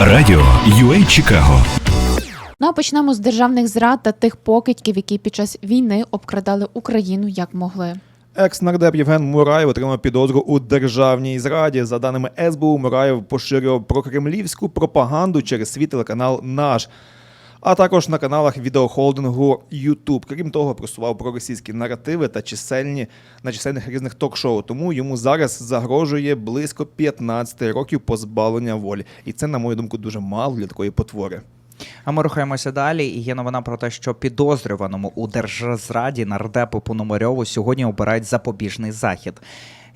Радіо UA Чикаго Ну а почнемо з державних зрад та тих покидьків, які під час війни обкрадали Україну як могли. Екс-нардеп Євген Мураєв отримав підозру у державній зраді. За даними СБУ, Мураєв поширював прокремлівську пропаганду через свій телеканал Наш. А також на каналах відеохолдингу YouTube. Крім того, просував проросійські наративи та чисельні на чисельних різних ток-шоу. Тому йому зараз загрожує близько 15 років позбавлення волі. І це, на мою думку, дуже мало для такої потвори. А ми рухаємося далі. І є новина про те, що підозрюваному у держзраді нардепу Пономарьову сьогодні обирають запобіжний захід.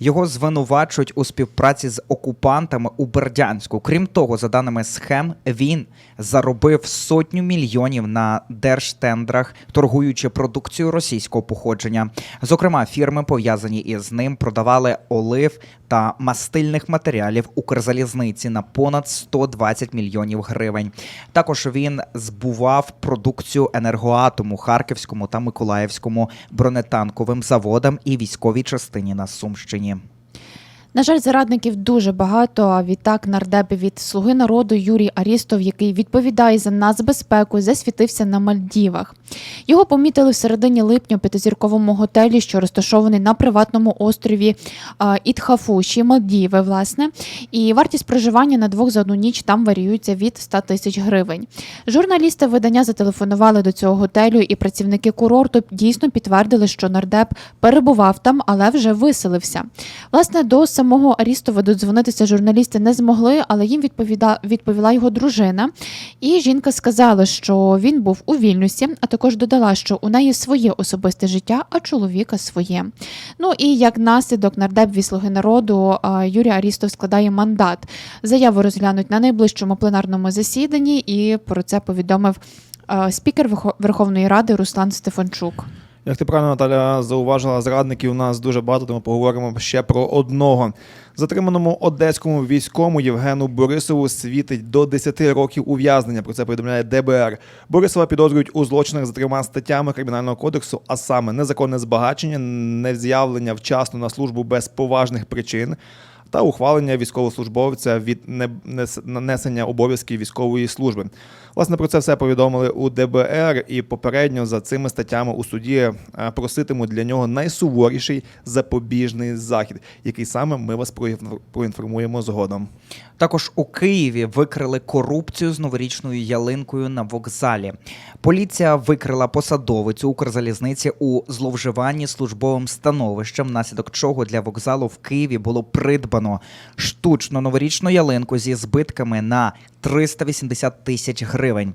Його звинувачують у співпраці з окупантами у Бердянську. Крім того, за даними схем, він заробив сотню мільйонів на держтендрах, торгуючи продукцію російського походження. Зокрема, фірми, пов'язані із ним, продавали олив та мастильних матеріалів Укрзалізниці на понад 120 мільйонів гривень. Також він збував продукцію енергоатому Харківському та Миколаївському бронетанковим заводам і військовій частині на Сумщині. him. На жаль, зарадників дуже багато. А відтак нардеп від слуги народу Юрій Арістов, який відповідає за нацбезпеку, засвітився на Мальдівах. Його помітили в середині липня у п'ятизірковому готелі, що розташований на приватному острові Ітхафуші, Мальдіви, власне. І вартість проживання на двох за одну ніч там варіюється від 100 тисяч гривень. Журналісти видання зателефонували до цього готелю, і працівники курорту дійсно підтвердили, що нардеп перебував там, але вже виселився. Власне, до самого Арістова додзвонитися журналісти не змогли, але їм відповіда, відповіла його дружина. І жінка сказала, що він був у Вільнюсі, а також додала, що у неї своє особисте життя, а чоловіка своє. Ну і як наслідок нардеп від «Слуги народу Юрій Арістов складає мандат. Заяву розглянуть на найближчому пленарному засіданні, і про це повідомив спікер Верхо- Верховної Ради Руслан Стефанчук. Як ти правильно Наталя зауважила, зрадників у нас дуже багато, тому поговоримо ще про одного. Затриманому одеському військовому Євгену Борисову світить до 10 років ув'язнення. Про це повідомляє ДБР. Борисова підозрюють у злочинах за трьома статтями кримінального кодексу, а саме незаконне збагачення, невз'явлення вчасно на службу без поважних причин. Та ухвалення військовослужбовця від не- нанесення обов'язків військової служби. Власне, про це все повідомили у ДБР, і попередньо за цими статтями у суді е, проситимуть для нього найсуворіший запобіжний захід, який саме ми вас проінформуємо згодом. Також у Києві викрили корупцію з новорічною ялинкою на вокзалі. Поліція викрила посадовицю Укрзалізниці у зловживанні службовим становищем, внаслідок чого для вокзалу в Києві було придбано штучну новорічну ялинку зі збитками на 380 тисяч гривень.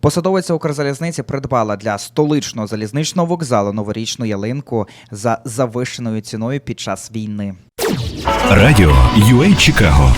Посадовиця Укрзалізниці придбала для столичного залізничного вокзалу новорічну ялинку за завищеною ціною під час війни. Радіо UA Чикаго